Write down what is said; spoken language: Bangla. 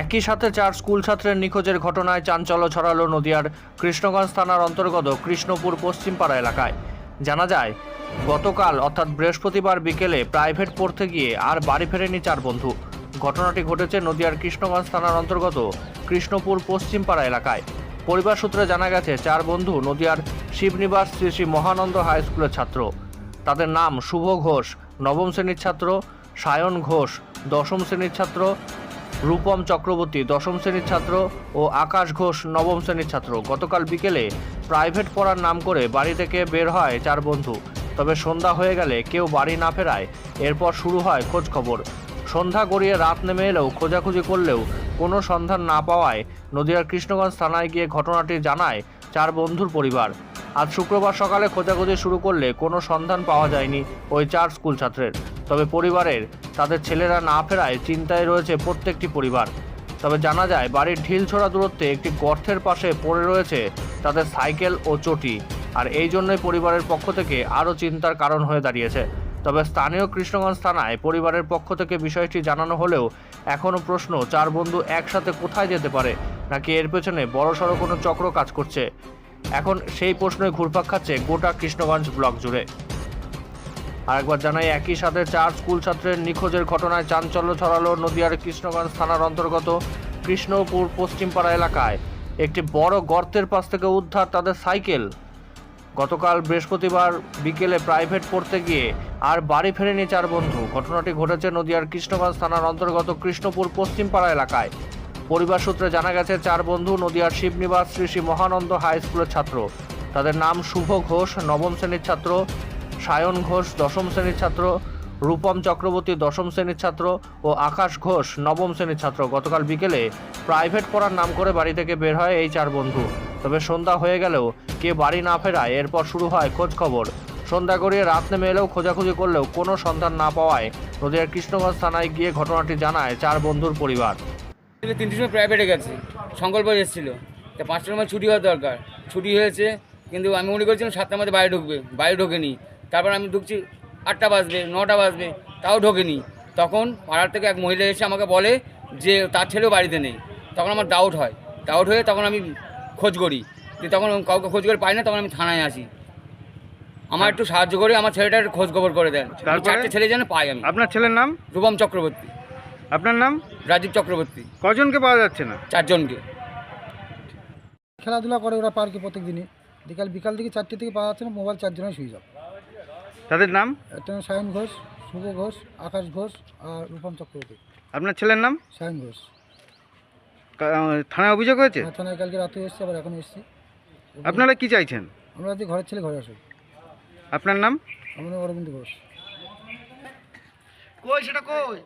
একই সাথে চার স্কুল ছাত্রের নিখোঁজের ঘটনায় চাঞ্চল্য ছড়ালো নদিয়ার কৃষ্ণগঞ্জ থানার অন্তর্গত কৃষ্ণপুর পশ্চিমপাড়া এলাকায়। জানা যায়, গতকাল অর্থাৎ বৃহস্পতিবার বিকেলে প্রাইভেট পড়তে গিয়ে আর বাড়ি ফেরেনি চার বন্ধু। ঘটনাটি ঘটেছে নদিয়ার কৃষ্ণগঞ্জ থানার অন্তর্গত কৃষ্ণপুর পশ্চিমপাড়া এলাকায়। পরিবার সূত্রে জানা গেছে, চার বন্ধু নদিয়ার শিবনিবাস শ্রী শ্রী মহানন্দ হাই স্কুলের ছাত্র। তাদের নাম শুভ ঘোষ, নবম শ্রেণির ছাত্র, সায়ন ঘোষ, দশম শ্রেণির ছাত্র রূপম চক্রবর্তী দশম শ্রেণির ছাত্র ও আকাশ ঘোষ নবম শ্রেণির ছাত্র। গতকাল বিকেলে প্রাইভেট পড়ার নাম করে বাড়ি থেকে বের হয় চার বন্ধু। তবে সন্ধ্যা হয়ে গেলে কেউ বাড়ি না ফেরায়। এরপর শুরু হয় খোঁজ খবর। সন্ধ্যা গড়িয়ে রাত নেমে এলেও খোঁজাখুঁজি করলেও কোনো সন্ধান না পাওয়ায় নদিয়ার কৃষ্ণগঞ্জ থানায় গিয়ে ঘটনাটি জানায় চার বন্ধুর পরিবার। আজ শুক্রবার সকালে খোঁজাখুঁজি শুরু করলে কোনো সন্ধান পাওয়া যায়নি ওই চার স্কুল ছাত্রের। তবে পরিবারের, তাদের ছেলেরা না ফেরায় চিন্তায় রয়েছে প্রত্যেকটি পরিবার। তবে জানা যায়, বাড়ির ঢিলছোড়া দূরত্বে একটি গর্তের পাশে পড়ে রয়েছে তাদের সাইকেল ও চটি। আর এই জন্যই পরিবারের পক্ষ থেকে আরও চিন্তার কারণ হয়ে দাঁড়িয়েছে। তবে স্থানীয় কৃষ্ণগঞ্জ থানায় পরিবারের পক্ষ থেকে বিষয়টি জানানো হলেও এখনও প্রশ্ন, চার বন্ধু একসাথে কোথায় যেতে পারে? নাকি এর পেছনে বড়সড় কোনো চক্র কাজ করছে? এখন সেই প্রশ্নই ঘুরপাক খাচ্ছে গোটা কৃষ্ণগঞ্জ ব্লক জুড়ে। আরেকবার জানাই, একই সাথে চার স্কুল ছাত্রের নিখোঁজের ঘটনায় চাঞ্চল্য ছড়ালো নদিয়ার কৃষ্ণগঞ্জ থানার অন্তর্গত কৃষ্ণপুর পশ্চিমপাড়া এলাকায়। একটি বড় গর্তের পাশ থেকে উদ্ধার তাদের সাইকেল। গতকাল বৃহস্পতিবার বিকেলে প্রাইভেট পড়তে গিয়ে আর বাড়ি ফেরেনি চার বন্ধু। ঘটনাটি ঘটেছে নদিয়ার কৃষ্ণগঞ্জ থানার অন্তর্গত কৃষ্ণপুর পশ্চিমপাড়া এলাকায়। পরিবার সূত্রে জানা গেছে, চার বন্ধু নদিয়ার শিবনিবাস শ্রী শ্রী মহানন্দ হাই স্কুলের ছাত্র। তাদের নাম শুভ ঘোষ, নবম শ্রেণির ছাত্র সায়ন ঘোষ, দশম শ্রেণির ছাত্র, রূপম চক্রবর্তী, দশম শ্রেণির ছাত্র ও আকাশ ঘোষ, নবম শ্রেণির ছাত্র। গতকাল বিকেলে প্রাইভেট পড়ার নাম করে বাড়ি থেকে বের হয় এই চার বন্ধু। তবে সন্ধ্যা হয়ে গেলেও কে বাড়ি না ফেরায়, এরপর শুরু হয় খোঁজ খবর। সন্ধ্যা গড়িয়ে রাত নেমে এলেও খোঁজাখুঁজি করলেও কোনো সন্ধান না পাওয়ায় নদীয়ার কৃষ্ণগঞ্জ থানায় গিয়ে ঘটনাটি জানায় চার বন্ধুর পরিবার। তিনটির সময় প্রাইভেটে গেছে। সংকল্প এসেছিল তা পাঁচটার সময় ছুটি হওয়া দরকার। ছুটি হয়েছে, কিন্তু আমি মনে করছিলাম সাতটার মধ্যে বাইরে ঢুকবে। বাইরে ঢোকেনি। তারপর আমি ঢুকছি আটটা বাজবে নটা বাজবে তাও ঢোকেনি। তখন পাড়ার থেকে এক মহিলা এসে আমাকে বলে যে তার ছেলেও বাড়িতে নেই। তখন আমার ডাউট হয়। ডাউট হয়ে তখন আমি খোঁজ করি। যে তখন কাউকে খোঁজ করে পাই না তখন আমি থানায় আসি। আমার একটু সাহায্য করে আমার ছেলেটার খোঁজ খবর করে দেন। চারটে ছেলে যেন পাই আমি। আপনার ছেলের নাম? রূপম চক্রবর্তী। আপনার নাম? রাজীব চক্রবর্তী। কজনকে পাওয়া যাচ্ছে না? চারজনকে। খেলাধুলা করে ওরা পার্কে প্রত্যেক দিনই বিকাল বিকাল থেকে চারটে থেকে পাওয়া যাচ্ছে না মোবাইল চারজনের সুইচ অফ তাদের নাম? একটা সায়ন ঘোষ শুভ ঘোষ আকাশ ঘোষ আর রূপম চক্রবর্তী। আপনার ছেলের নাম? সায়ন ঘোষ। কা- থানায় অভিযোগ হয়েছে? আমার থানায় কালকে রাতে এসেছি আবার এখন এসেছি। আপনারা কি চাইছেন? আমরা যদি ঘরের ছেলে ঘরে আসুক আপনার নাম? আমার নাম অরবিন্দ ঘোষ। কই সেটা কই?